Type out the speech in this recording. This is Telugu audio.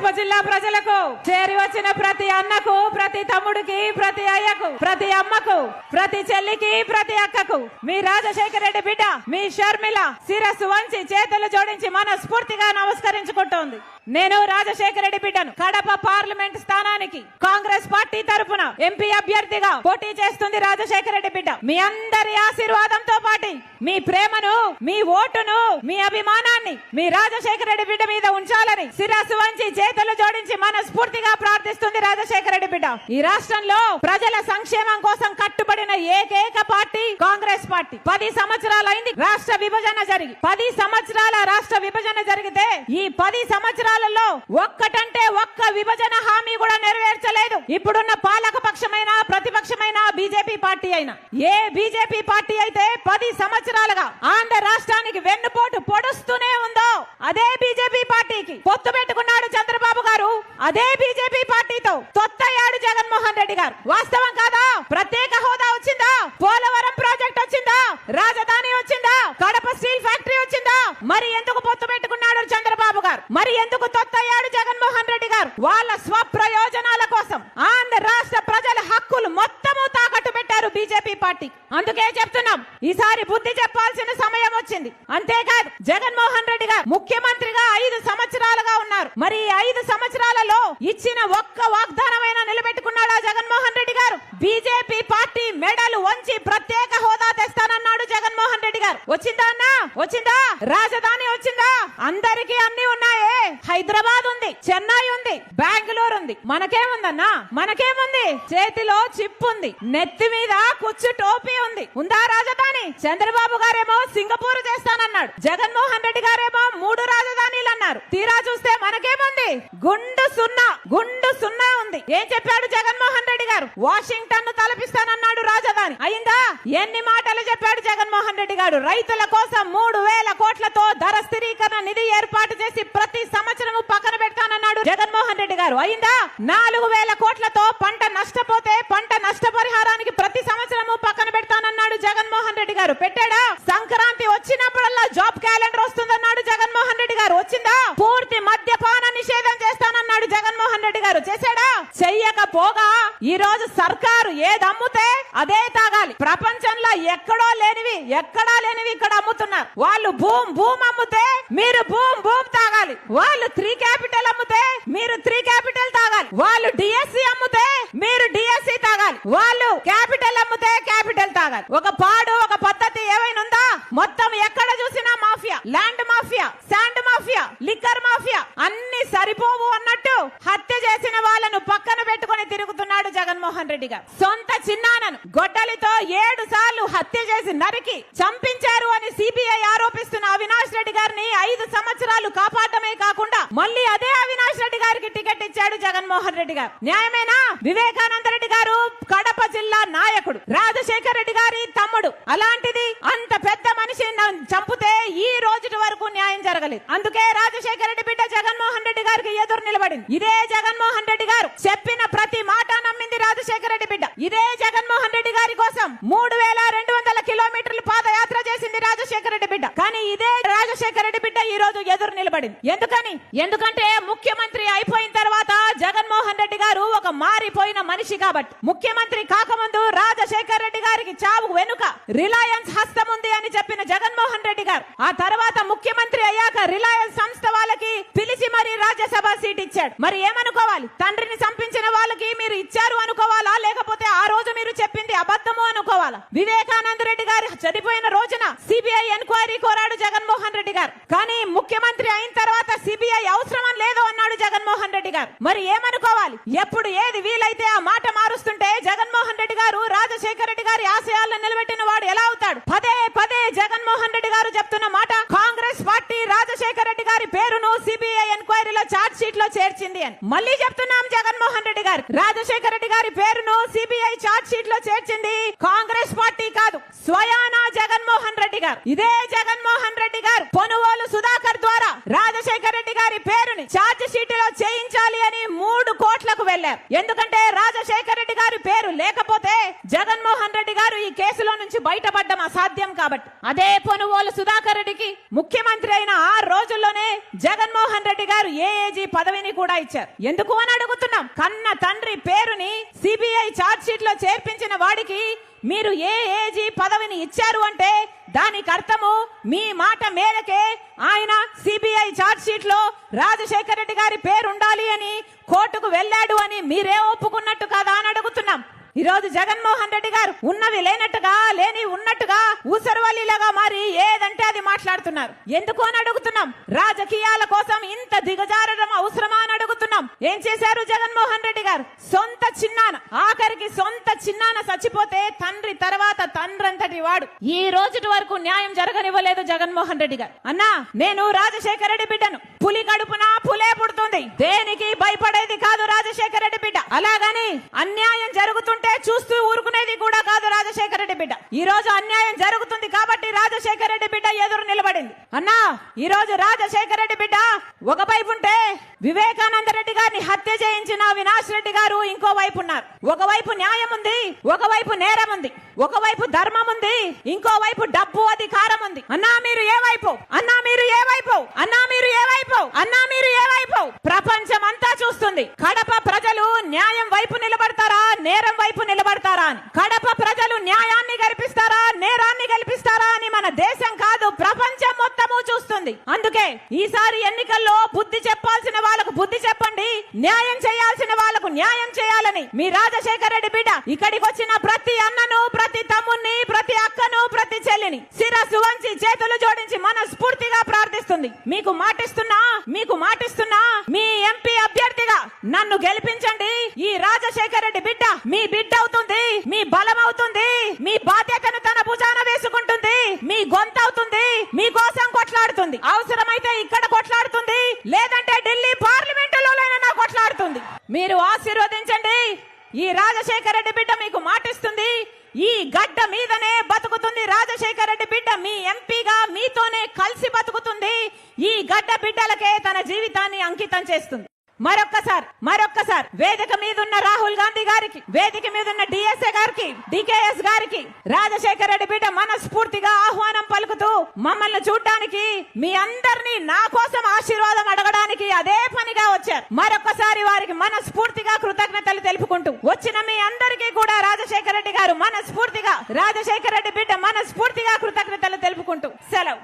కడప జిల్లా ప్రజలకు చేరి వచ్చిన ప్రతి అన్నకు ప్రతి తమ్ముడికి ప్రతి అయ్యకు ప్రతి అమ్మకు ప్రతి చెల్లికి ప్రతి అక్కకు మీ రాజశేఖర రెడ్డి బిడ్డ మీ షర్మిల శిరస్సు వంచి చేతులు జోడించి మనస్ఫూర్తిగా నమస్కరించుకుంటోంది. నేను రాజశేఖర రెడ్డి బిడ్డను. కడప పార్లమెంట్ స్థానానికి కాంగ్రెస్ పార్టీ తరపున ఎంపీ అభ్యర్థిగా పోటీ చేస్తుంది రాజశేఖర రెడ్డి బిడ్డ. మీ అందరి ఆశీర్వాదంతో పాటు మీ ప్రేమను మీ ఓటును మీ అభిమానాన్ని మీ రాజశేఖర రెడ్డి బిడ్డ మీద ఉంచాలని శిరస్సు వంచి చేతులు జోడించి మనస్ఫూర్తిగా ప్రార్థిస్తుంది రాజశేఖర రెడ్డి బిడ్డ. ఈ రాష్ట్రంలో ప్రజల సంక్షేమం కోసం కట్టుబడిన ఏకైక పార్టీ కాంగ్రెస్ పార్టీ. పది సంవత్సరాలైంది రాష్ట్ర విభజన జరిగి. పది సంవత్సరాల రాష్ట్ర విభజన జరిగితే ఈ పది సంవత్సరాలలో ఒక్కటంటే ఒక్క విభజన హామీ కూడా నెరవేర్చలేదు. ఇప్పుడున్న పాలక పక్షమైన ప్రతిపక్షమైన బీజేపీ పార్టీ అయినా. ఏ బీజేపీ పార్టీ అయితే పది సంవత్సరాలుగా ఆంధ్ర రాష్ట్రానికి వెన్నుపోటు పొడుస్తూనే ఉందో అదే బీజేపీ పార్టీకి పొత్తు పెట్టుకున్నాడు చంద్రబాబు గారు. అదే బీజేపీ పార్టీతో తొత్తయ్యాడు జగన్మోహన్ రెడ్డి గారు. వాస్తవం కాదా? ప్రత్యేక హోదా వచ్చిందా? పోలవరం ప్రాజెక్ట్ వచ్చిందా? రాజధాని వచ్చిందా? కడప స్టీల్ ఫ్యాక్టరీ వచ్చిందా? మరి ఎందుకు పొత్తు పెట్టుకున్నాడు చంద్రబాబు గారు? మరి ఎందుకు తొత్తయ్యాడు జగన్మోహన్ రెడ్డి గారు? వాళ్ళ స్వప్రయోజనాల కోసం ఆంధ్ర రాష్ట్ర ప్రజల హక్కులు మొత్తం బీజేపీ పార్టీ. అందుకే చెప్తున్నాం ఈసారి బుద్ధి చెప్పాల్సిన సమయం వచ్చింది. అంతేకాదు జగన్మోహన్ రెడ్డి గారు ముఖ్యమంత్రిగా ఐదు సంవత్సరాలుగా ఉన్నారు. మరి ఐదు సంవత్సరాలలో ఇచ్చిన ఒక్క వాగ్దానమైన నిలబెట్టుకున్నాడా జగన్మోహన్ రెడ్డి గారు? బీజేపీ పార్టీ మెడలు వంచి ప్రత్యేక హోదా తెస్తానన్నాడు జగన్మోహన్ రెడ్డి వచ్చిందా అన్నా? వచ్చిందా? రాజధాని వచ్చిందా? అందరికి అన్ని ఉన్నాయే. హైదరాబాద్ ఉంది చెన్నై ఉంది బెంగళూరు ఉంది. మనకేముందన్నా? మనకేముంది? చేతిలో చిప్ ఉంది. నెత్తి మీద కుచ్చు టోపీ ఉంది. ఉందా రాజధాని? చంద్రబాబు గారేమో సింగపూర్ చేస్తానన్నాడు. జగన్మోహన్ రెడ్డి గారేమో మూడు రాజధాని అన్నారు తీరా చూస్తే మనకేముంది? గుండు సున్నా గుండు సున్నా ఉంది. ఏం చెప్పాడు జగన్మోహన్ రెడ్డి గారు? వాషింగ్టన్ను తలపిస్తానన్నాడు రాజధాని. అయిందా? ఎన్ని మాటలు చెప్పాడు జగన్మోహన్ రెడ్డి గారు? రైతుల కోసం మూడు వేల కోట్లతో ధర స్థిరీకరణ నిధి ఏర్పాటు చేసి ప్రతి సంవత్సరము పక్కన పెడతానన్నాడు జగన్మోహన్ రెడ్డి గారు. అయిందా? నాలుగు వేల కోట్లతో పంట నష్టపోతే పంట నష్టపరిహారానికి ప్రతి సంవత్సరము పక్కన పెడతానన్నాడు జగన్మోహన్ రెడ్డి గారు. పెట్టాడా? సంక్రాంతి వచ్చిందా? పూర్తి మద్యపాన నిషేధం చేస్తానన్నాడు జగన్మోహన్ రెడ్డి గారు. చేశాడా? చెయ్యకపోగా ఈ రోజు సర్కారు ఏది అమ్ముతే అదే తాగాలి. ప్రపంచంలో ఎక్కడో లేనివి ఎక్కడా లేనివి ఇక్కడ అమ్ముతున్నారు. వాళ్ళు భూమ్ భూమ్ అమ్ముతే మీరు భూమ్ భూమ్ తాగాలి. వాళ్ళు త్రీ క్యాపిటల్ అమ్ముతే మీరు త్రీ క్యాపిటల్ తాగాలి. వాళ్ళు డిఎస్సి అమ్ముతే మీరు డిఎస్సి తాగాలి. వాళ్ళు క్యాపిటల్ అమ్ముతే క్యాపిటల్ తాగాలి. ఒక పాడు ఒక పద్ధతి ఏమైనా ఉందా? మొత్తం ఎక్కడ చూసినా mafia land mafia sand mafia liquor mafia అన్ని సరిపోవు అన్నట్టు హత్య చేసిన వాళ్ళను పక్కన పెట్టుకొని తిరుగుతున్నాడు జగన్మోహన్ రెడ్డి గారు. సొంత చిన్నానను గొడ్డలితో ఏడు సార్లు హత్య చేసి నరికి చంపించారు అని సిబిఐ ఆరోపిస్తున్న అవినాష్ రెడ్డి గారిని ఐదు సంవత్సరాలు కాపాడమే కాకుండా మళ్ళీ అదే అవినాష్ రెడ్డి గారికి టికెట్ ఇచ్చాడు జగన్మోహన్ రెడ్డి గారు. న్యాయమేనా? వివేకానంద రెడ్డి గారు కడప జిల్లా నాయకుడు. రాజశేఖర్ రెడ్డి గారి తమ్ముడు. అలాంటిది అంత పెద్ద మనిషి నన్ను చంపితే ఈ రోజు వరకు న్యాయం జరగలేదు. అందుకే రాజశేఖర రెడ్డి బిడ్డ జగన్మోహన్ రెడ్డి గారికి ఎదురు నిలబడింది. ఇదే జగన్మోహన్ రెడ్డి గారు చెప్పిన ప్రతి మాట నమ్మింది రాజశేఖర రెడ్డి బిడ్డ. ఇదే జగన్మోహన్ రెడ్డి కోసం మూడు వేల రెండు వందల కిలోమీటర్లు పాదయాత్ర చేసింది రాజశేఖర రెడ్డి బిడ్డ. కానీ ఇదే రాజశేఖర రెడ్డి బిడ్డ ఈ రోజు ఎదురు నిలబడింది. ఎందుకని? ఎందుకంటే ముఖ్యమంత్రి అయిపోయిన తర్వాత జగన్మోహన్ రెడ్డి గారు ఒక మారిపోయిన మనిషి కాబట్టి. ముఖ్యమంత్రి కాకముందు రాజశేఖర రెడ్డి గారికి చావు వెనుక రిలయన్స్ హస్తం ఉంది అని చెప్పిన జగన్మోహన్ రెడ్డి గారు. ఆ తర్వాత ముఖ్యమంత్రి అయ్యాక రిలయన్స్ సంస్థ వాళ్ళకి పిలిచి మరి రాజ్యసభ సీట్ ఇచ్చాడు. మరి ఏమనుకోవాలి? తండ్రిని చంపించిన వాళ్ళకి మీరు ఇచ్చారు అనుకోవాలా? లేకపోతే ఆ రోజు మీరు వివేకానంద రెడ్డి గారు చనిపోయిన రోజున సిబిఐ ఎంక్వైరీ కోరాడు జగన్మోహన్ రెడ్డి గారు. కానీ ముఖ్యమంత్రి అయిన తర్వాత సిబిఐ అవసరం లేదు అన్నాడు జగన్మోహన్ రెడ్డి గారు. మరి ఏమనుకోవాలి? ఎప్పుడు ఏది వీలైతే ఆ మాట మారుస్తుంటే జగన్మోహన్ రెడ్డి గారు రాజశేఖర రెడ్డి గారి ఆశయాలను నిలబెట్టిన వాడు ఎలా అవుతాడు? పదే పదే జగన్మోహన్ రెడ్డి గారు చెప్తున్న మాట కాంగ్రెస్ పార్టీ రాజశేఖర రెడ్డి గారి పేరును సిబిఐ ఎంక్వైరీలో చార్జ్ షీట్లో చేర్చింది అని. మళ్ళీ చెప్తున్నాం జగన్మోహన్ రెడ్డి గారు. రాజశేఖర రెడ్డి గారి పేరును సిబిఐ చార్జ్ షీట్లో చేర్చింది కాంగ్రెస్ పార్టీ కాదు స్వయానా జగన్మోహన్ రెడ్డి గారు. ఇదే జగన్మోహన్ రెడ్డి గారు. పొనువోలు సుధాకర్ ద్వారా రాజశేఖర రెడ్డి గారి పేరుని చార్జ్ షీట్లో చేయించాలి అని మూడు కోట్లకు వెళ్ళారు ఎందుకంటే రాజశేఖర రెడ్డి గారి పేరు లేకపోతే జగన్మోహన్ రెడ్డి గారు ఈ కేసులో నుంచి బయటపడడం అసాధ్యం కాబట్టి. అదే పొనుగోలు సుధాకర్ రెడ్డికి ముఖ్యమంత్రి అయిన ఆ రోజుల్లోనే జగన్మోహన్ రెడ్డి గారు ఏఏజీ పదవిని కూడా ఇచ్చారు. ఎందుకు అని అడుగుతున్నాం. కన్న తండ్రి పేరుని సిబిఐ ఛార్జ్ షీట్లో చేర్పించిన వాడికి మీరు ఏ ఏజీ పదవిని ఇచ్చారు అంటే దానికి అర్థము మీ మాట మేరకే ఆయన సిబిఐ ఛార్జ్ షీట్లో రాజశేఖర రెడ్డి గారి పేరు ఉండాలి అని కోర్టుకు వెళ్ళాడు అని మీరే ఒప్పుకున్నట్టు కదా ఈ రోజు జగన్మోహన్ రెడ్డి గారు ఉన్నవి లేనట్టుగా లేని ఉన్నట్టుగా ఊసరవల్లిలాగా మారి ఏదంటే అది మాట్లాడుతున్నారు. ఎందుకు అని అడుగుతున్నాం? రాజకీయాల కోసం ఇంత దిగజారడం అవసరమా అని అడుగుతున్నాం. ఏం చేశారు జగన్మోహన్ రెడ్డి గారు? సొంత చిన్నాన ఆఖరికి సొంత చిన్నాన చచ్చిపోతే తండ్రి తర్వాత తండ్రంతటి వాడు. ఈ రోజుటి వరకు న్యాయం జరగనివ్వలేదు జగన్మోహన్ రెడ్డి గారు. అన్నా నేను రాజశేఖర రెడ్డి బిడ్డను. పులి కడుపున పులే పుడుతుంది. దేనికి భయపడే కాదు రాజశేఖర రెడ్డి బిడ్డ అలాగని అన్యాయం జరుగుతుంటే చూస్తూ ఊరుకునేది కూడా కాదు రాజశేఖర రెడ్డి బిడ్డ. ఈ రోజు అన్యాయం జరుగుతుంది కాబట్టి రాజశేఖర రెడ్డి బిడ్డ ఎదురు నిలబడింది. అన్నా ఈ రోజు రాజశేఖర రెడ్డి బిడ్డ ఒక వైపు ఉంటే వివేకానంద రెడ్డి గారిని హత్య చేయించిన అవినాష్ రెడ్డి గారు ఇంకో వైపు ఉన్నారు. ఒకవైపు న్యాయం ఉంది ఒకవైపు నేరం ఉంది ఒకవైపు ధర్మం ఉంది ఇంకో వైపు డబ్బు అధికారం ఉంది. అన్నా మీరు ఏ వైపు? అన్నా మీరు ఏ వైపు? అన్నా మీరు ఏ వైపు? అన్నా మీరు ఏ వైపు? ప్రపంచం అంతా చూస్తుంది. కడప ప్రజలు న్యాయం వైపు నిలబడతారా నేరం వైపు అని. కడప ప్రజలు న్యాయాన్ని గెలిపిస్తారా నేరాన్ని గెలిపిస్తారా అని మన దేశం కాదు ప్రపంచం మొత్తము చూస్తుంది. అందుకే ఈసారి ఎన్నికల్లో బుద్ధి చెప్పాల్సిన వాళ్ళకు బుద్ధి చెప్పండి న్యాయం చేయాల్సిన వాళ్ళకు న్యాయం చేయాలని. మీ రాజశేఖర రెడ్డి బిడ్డ ఇక్కడికి వచ్చిన ప్రతి అన్నను ప్రతి తమ్ముణ్ణి ప్రతి అక్కను ప్రతి చెల్లిని శిరస్సు వంచి చేతులు జోడించి మనస్ఫూర్తిగా ప్రార్థిస్తుంది. మీకు మాటిస్తున్నా మీకు మాటిస్తున్నా మీ ఎంపీ అభ్యర్థిగా నన్ను గెలిపించండి ఈ రాజశేఖర రెడ్డి బిడ్డ మీ బిడ్డ అవుతుంది మీ బలం అవుతుంది మీ బాధ్యతను తన భుజాన వేసుకుంటుంది మీ గొంత అవుతుంది మీ కోసం కొట్లాడుతుంది అవసరమైతే ఇక్కడ కొట్లాడుతుంది లేదంటే ఢిల్లీ పార్లమెంటులోనైనా కొట్లాడుతుంది. మీరు ఆశీర్వదించండి. ఈ రాజశేఖర రెడ్డి బిడ్డ మీకు మాటిస్తుంది. ఈ గడ్డ మీదనే బతుకుతుంది రాజశేఖర రెడ్డి బిడ్డ. మీ ఎంపీగా మీతోనే కలిసి బతుకుతుంది. ఈ గడ్డ బిడ్డలకే తన జీవితాన్ని అంకితం చేస్తుంది. మరొక్కసారి మరొక్కసారి. వేదిక మీద ఉన్న రాహుల్ గాంధీ గారికి వేదిక మీద ఉన్న డిఎస్ఏ గారికి డికేఎస్ గారికి రాజశేఖర రెడ్డి బిడ్డ మనస్ఫూర్తిగా ఆహ్వానం పలుకుతూ మమ్మల్ని చూడడానికి మీ అందరినీ నా కోసం ఆశీర్వాదం అడగడానికి అదే పనిగా వచ్చారు. మరొక్కసారి వారికి మనస్ఫూర్తిగా కృతజ్ఞతలు తెలుపుకుంటూ వచ్చిన మీ అందరికీ కూడా రాజశేఖర రెడ్డి గారు మనస్ఫూర్తిగా రాజశేఖర రెడ్డి బిడ్డ మనస్ఫూర్తిగా కృతజ్ఞతలు తెలుపుకుంటూ సెలవు.